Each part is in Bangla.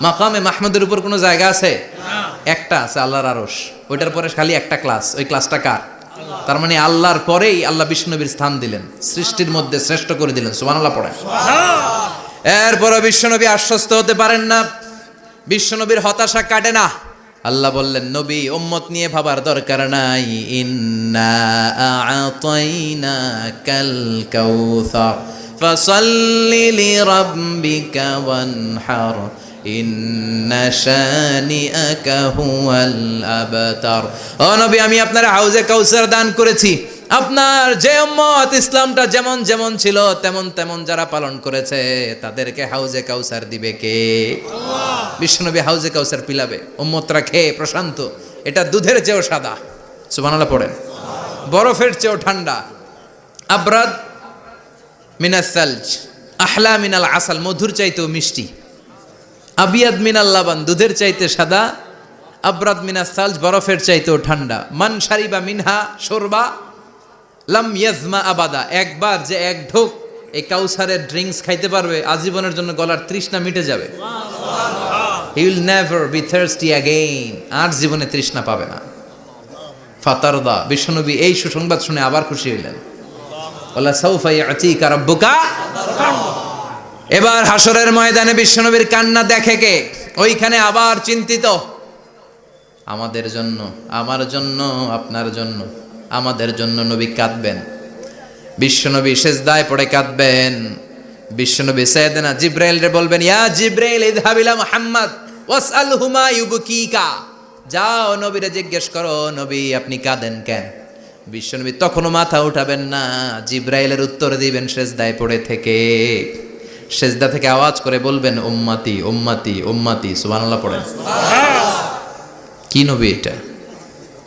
মাকামে মাহমুদের উপর কোনো জায়গা আছে? একটা আছে, আল্লাহর আরস ওইটার পরে খালি একটা ক্লাস। ওই ক্লাসটা কার? তার মানে আল্লাহর পরেই আল্লাহ বিষ্ণুনবীর স্থান দিলেন। সৃষ্টির মধ্যে শ্রেষ্ঠ করে দিলেন, সুবহানাল্লাহ পড়েন। এরপরে বিশ্বনবী আশ্বস্ত হতে পারেন না। বিশ্বনবীর হতাশা কাটে না। আল্লাহ বললেন, নবী, উম্মত নিয়ে ভাবার দরকার নাই। ইন্না কাল ফাসাল্লি লিরাব্বিকা ওয়ানহার। ও নবী আমি আপনার হাউজে কাউসার দান করেছি। আপনার যে উম্মত ইসলামটা যেমন যেমন ছিল তেমন তেমন যারা পালন করেছে তাদেরকে হাউজে কাউসার দিবে কে? বিশ্বনবী হাউজে কাউসার পিলাবে। উম্মতরা খেয়ে প্রশান্ত। এটা দুধের চেয়েও সাদা। সুবহানাল্লাহ পড়েন। বরফের চেয়েও ঠান্ডা। আবরাদ মিনাস সালজ। আহলা মিনাল আসাল। মধুর চাইতেও মিষ্টি। আবিয়াদ মিনাল লাবান, দুধের চাইতে সাদা, আব্রাদ মিনা সালজ, বরফের চাইতেও ঠান্ডা। মান সারিবা মিনহা সরবা লাম ইয়াজমা আবাদা। একবার যে এক ঢোক এই কাউসারের ড্রিঙ্কস খাইতে পারবে, আজীবনের জন্য গলার তৃষ্ণা মিটে যাবে। He will never be thirsty again আর জীবনে তৃষ্ণা পাবে না। ফাতারদা, বিশ্বনবী এই সুসংবাদ শুনে আবার খুশি হইলেন। ওলা সাউফা ইয়াতিকা রাব্বুকা। এবার হাসরের ময়দানে বিশ্বনবীর কান্না দেখে কে? ওইখানে আবার চিন্তিত। আমাদের জন্য, আমার জন্য, আপনার জন্য, আমাদের জন্য নবী কাঁদবেন। বিশ্বনবী সেজদায় পড়ে কাঁদবেন। বিশ্বনবী সৈয়দনা জিব্রাইল রে বলবেন, ইয়া জিব্রাইল ইযহাবিলা মুহাম্মদ ওয়াসআলহুমা ইউবকিকা। যাও নবীরে জিজ্ঞেস করো, নবী, আপনি কাঁদেন কেন? বিশ্বনবী তখনও মাথা উঠাবেন না, জিব্রাইলের উত্তর দিবেন, সেজদায় পড়ে থেকে। সেজদা থেকে আওয়াজ করে বলবেন উম্মাতি উম্মাতি উম্মাতি। সুবহানাল্লাহ পড়েন। কি নবী এটা?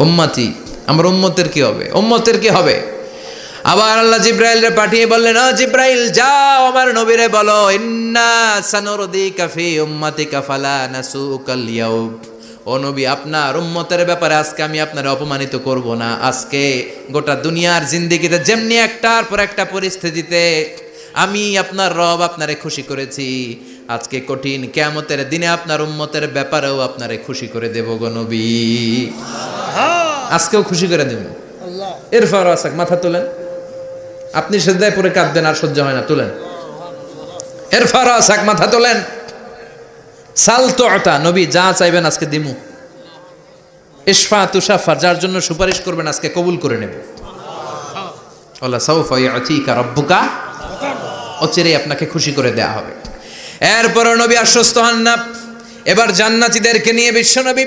উম্মাতি। আমার উম্মতের কি হবে? উম্মতের কি হবে? আবার আল্লাহ জিব্রাইলরে পাঠিয়ে বললেন ও জিব্রাইল যাও আমার নবীরে বলো ইন্না সানুরদিকা ফি উম্মাতিকা ফালা নাসুকাল ইয়াউম। ও নবী আপনার উম্মতের ব্যাপারে আজকে আমি আপনার অপমানিত করব না। আজকে গোটা দুনিয়ার জিন্দিগিতে যেমনি একটার পর একটা পরিস্থিতিতে আমি আপনার রব আপনারে খুশি করেছি। আজকে কঠিন কেয়ামতের দিনে আপনার উম্মতের ব্যাপারেও আপনারে খুশি করে দেব গো নবী। আজকেও খুশি করে দেব। এরপর আসাক মাথা তোলেন। আপনি সেদায় পরে কাঁদবেন আর সহ্য হয় না তোলেন। এরপর আসাক মাথা তোলেন। সাল তো আতা নবী যা চাইবেন আজকে দিমু। ইসফা তুষাফা যার জন্য সুপারিশ করবেন আজকে কবুল করে নেব। আল্লাহ সাউফা ইয়াতিকা রব্বুকা অচিরেই আপনাকে খুশি করে দেয়া হবে। এরপর নবী আশ্বস্ত হন না। এবার জান্নাতীদেরকে নিয়ে বিশ্বনবী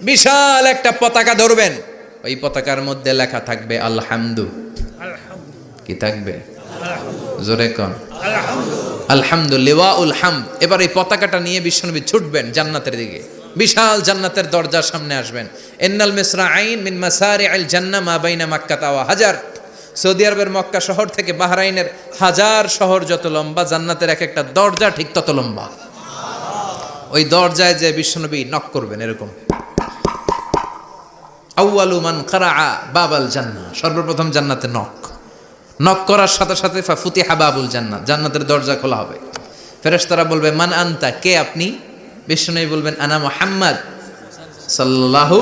বিশাল একটা পতাকা ধরবেন। ওই পতাকার মধ্যে লেখা থাকবে আলহামদু। কি থাকবে? জোরে কন। আলহামদুলিল্লাহ উল হামদ। এবার এই পতাকাটা নিয়ে বিশ্বনবী ছুটবেন জান্নাতের দিকে। বিশাল জান্নাতের দরজার সামনে আসবেন। এন্নাল মিসরা আইন মিন মাসারি আল জান্না মা বাইনা মাক্কা তাওয়া হাজার। সৌদি আরবের মক্কা শহর থেকে বাহরাইনের হাজার শহর যত লম্বা, জান্নাতের এক একটা দরজা ঠিক তত লম্বা। ওই দরজায় যে বিশ্বনবী নক করবেন এরকম। আউয়ালু মান খারা বাবাল জান্না সর্বপ্রথম জান্নাতে নক নক করার সাথে সাথে ফুতিহা বাবুল জান্নাত জান্নাতের দরজা খোলা হবে। ফেরেশতারা বলবে, মান আনতা? কে আপনি? বিষ্ণু বলবেন, আনা মোহাম্মদ সাল্লাল্লাহু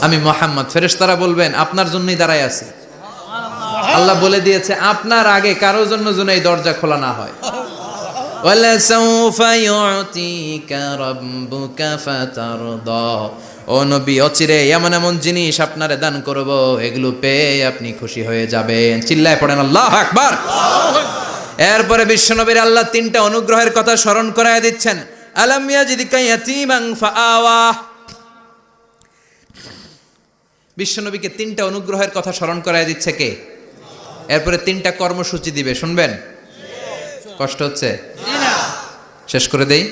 আমি মোহাম্মদ। ফেরেশতারা বলবেন, আপনার জন্যই দাঁড়ায় আছি। আল্লাহ বলে দিয়েছে, আপনার আগে কারোর জন্য যেন এই দরজা খোলা না হয়। এমন এমন জিনিস আপনারে দান করব, এগুলো পেয়ে আপনি খুশি হয়ে যাবেন। চিল্লায় পড়েন, আল্লাহ আকবার। এরপরে বিশ্বনবীর আল্লাহ তিনটা অনুগ্রহের কথা স্মরণ করায় দিচ্ছেন যদি বিশ্বনবীকে তিনটা অনুগ্রহের কথা স্মরণ করায় দিচ্ছে কে? এরপরে তিনটা কর্মসূচি দিবে শুনবেন? কষ্ট হচ্ছে? শেষ করে দেই।